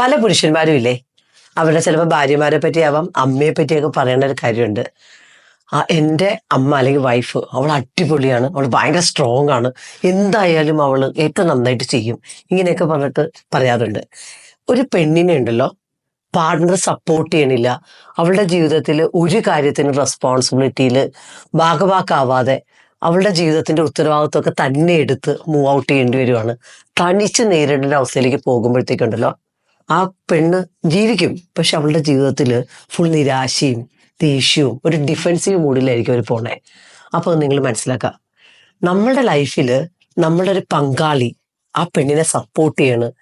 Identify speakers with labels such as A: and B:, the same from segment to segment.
A: പല പുരുഷന്മാരും ഇല്ലേ അവരുടെ ചിലപ്പോൾ ഭാര്യമാരെ പറ്റിയാവാം അമ്മയെ പറ്റിയൊക്കെ പറയേണ്ട ഒരു കാര്യമുണ്ട്. ആ എന്റെ അമ്മ അല്ലെങ്കിൽ വൈഫ് അവൾ അടിപൊളിയാണ്. അവൾ ഭയങ്കര സ്ട്രോങ് ആണ്. എന്തായാലും അവൾ ഏറ്റവും നന്നായിട്ട് ചെയ്യും. ഇങ്ങനെയൊക്കെ പറഞ്ഞിട്ട് പറയാറുണ്ട്. ഒരു പെണ്ണിനെ ഉണ്ടല്ലോ പാർട്ണർ സപ്പോർട്ട് ചെയ്യണില്ല. അവളുടെ ജീവിതത്തിൽ ഒരു കാര്യത്തിന് റെസ്പോൺസിബിലിറ്റിയിൽ ഭാഗവാക്കാവാതെ അവളുടെ ജീവിതത്തിന്റെ ഉത്തരവാദിത്വമൊക്കെ തന്നെ എടുത്ത് മൂവ് ഔട്ട് ചെയ്യേണ്ടി വരുവാണ്. തനിച്ച് നേരിടേണ്ട അവസ്ഥയിലേക്ക് പോകുമ്പോഴത്തേക്കുണ്ടല്ലോ ആ പെണ്ണ് ജീവിക്കും. പക്ഷെ അവളുടെ ജീവിതത്തിൽ ഫുൾ നിരാശയും ദേഷ്യവും ഒരു ഡിഫെൻസീവ് മൂഡിലായിരിക്കും അവർ പോണേ. അപ്പോൾ നിങ്ങൾ മനസ്സിലാക്കുക നമ്മളുടെ ലൈഫിൽ നമ്മളുടെ ഒരു പങ്കാളി ആ പെണ്ണിനെ സപ്പോർട്ട് ചെയ്യണ്.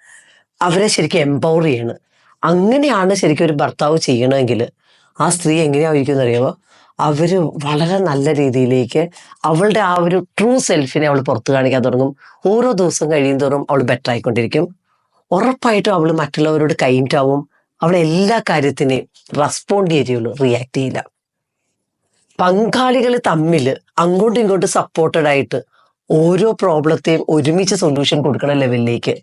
A: അവരെ ശരിക്കും എംപവർ ചെയ്യണ്. അങ്ങനെയാണ് ശരിക്കും ഒരു ഭർത്താവ് ചെയ്യണമെങ്കിൽ ആ സ്ത്രീ എങ്ങനെയായിരിക്കും എന്നറിയാമോ അവർ വളരെ നല്ല രീതിയിലേക്ക് അവളുടെ ആ ഒരു ട്രൂ സെൽഫിനെ അവൾ പുറത്തു കാണിക്കാൻ തുടങ്ങും. ഓരോ ദിവസം കഴിയും തോറും അവൾ ബെറ്റർ ആയിക്കൊണ്ടിരിക്കും. ഉറപ്പായിട്ടും അവൾ മറ്റുള്ളവരോട് കൈൻഡ് ആവും അവൾ എല്ലാ കാര്യത്തിനെയും റെസ്പോണ്ട് ചെയ്യുള്ളൂ റിയാക്ട് ചെയ്യില്ല. പങ്കാളികൾ തമ്മിൽ അങ്ങോട്ടും ഇങ്ങോട്ടും സപ്പോർട്ടഡ് ആയിട്ട് ഓരോ പ്രോബ്ലത്തെയും ഒരുമിച്ച് സൊല്യൂഷൻ കൊടുക്കണ ലെവലിലേക്ക്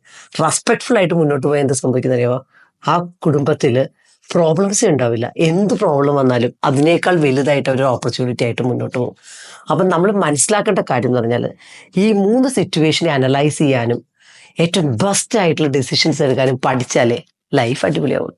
A: റെസ്പെക്ട്ഫുൾ ആയിട്ട് മുന്നോട്ട് പോയാൽ എന്ത് സംഭവിക്കുന്ന അറിയാമോ ആ കുടുംബത്തിൽ പ്രോബ്ലംസേ ഉണ്ടാവില്ല. എന്ത് പ്രോബ്ലം വന്നാലും അതിനേക്കാൾ വലുതായിട്ട് ഒരു ഓപ്പർച്യൂണിറ്റി ആയിട്ട് മുന്നോട്ട് പോകും. അപ്പം നമ്മൾ മനസ്സിലാക്കേണ്ട കാര്യം എന്ന് പറഞ്ഞാൽ ഈ മൂന്ന് സിറ്റുവേഷനെ അനലൈസ് ചെയ്യാനും ഏറ്റവും ബെസ്റ്റ് ആയിട്ടുള്ള ഡെസിഷൻസ് എടുക്കാനും പഠിച്ചാലേ ലൈഫ് അടിപൊളിയാവും